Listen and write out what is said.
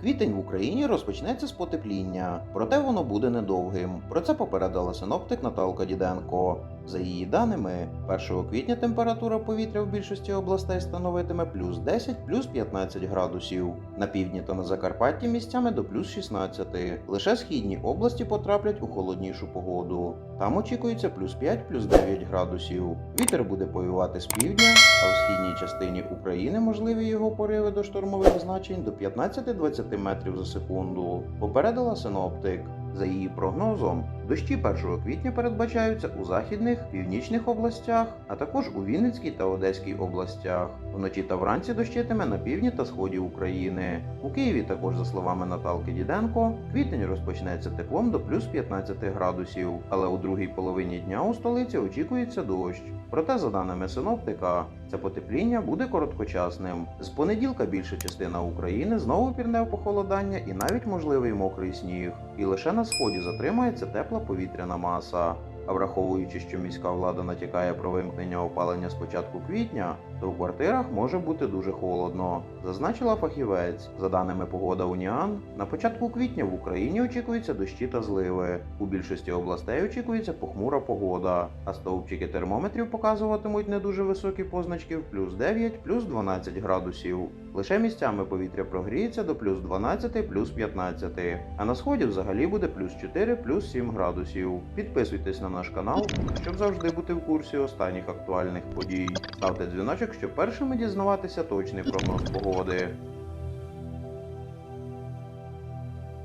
Квітень в Україні розпочнеться з потепління, проте воно буде недовгим. Про це попередила синоптик Наталка Діденко. За її даними, 1 квітня температура повітря в більшості областей становитиме плюс 10, плюс 15 градусів. На півдні та на Закарпатті місцями до плюс 16. Лише східні області потраплять у холоднішу погоду. Там очікується плюс 5, плюс 9 градусів. Вітер буде повівати з півдня, а у східній частині України можливі його пориви до штормових значень до 15-20 метрів за секунду. Попередила синоптик. За її прогнозом, дощі 1 квітня передбачаються у західних, північних областях, а також у Вінницькій та Одеській областях. Вночі та вранці дощитиме на півдні та сході України. У Києві також, за словами Наталки Діденко, квітень розпочнеться теплом до плюс 15 градусів, але у другій половині дня у столиці очікується дощ. Проте, за даними синоптика, це потепління буде короткочасним. З понеділка більша частина України знову пірне в похолодання і навіть можливий мокрий сніг. І лише на сході затримається тепла повітряна маса. А враховуючи, що міська влада натякає про вимкнення опалення з початку квітня, то в квартирах може бути дуже холодно, зазначила фахівець. За даними погода Уніан, на початку квітня в Україні очікуються дощі та зливи. У більшості областей очікується похмура погода, а стовпчики термометрів показуватимуть не дуже високі позначки в плюс 9, плюс 12 градусів. Лише місцями повітря прогріється до плюс 12, плюс 15, а на сході взагалі буде плюс 4, плюс 7 градусів. Підписуйтесь на наш канал, щоб завжди бути в курсі останніх актуальних подій. Ставте дзвіночок, щоб першими дізнаватися точний прогноз погоди.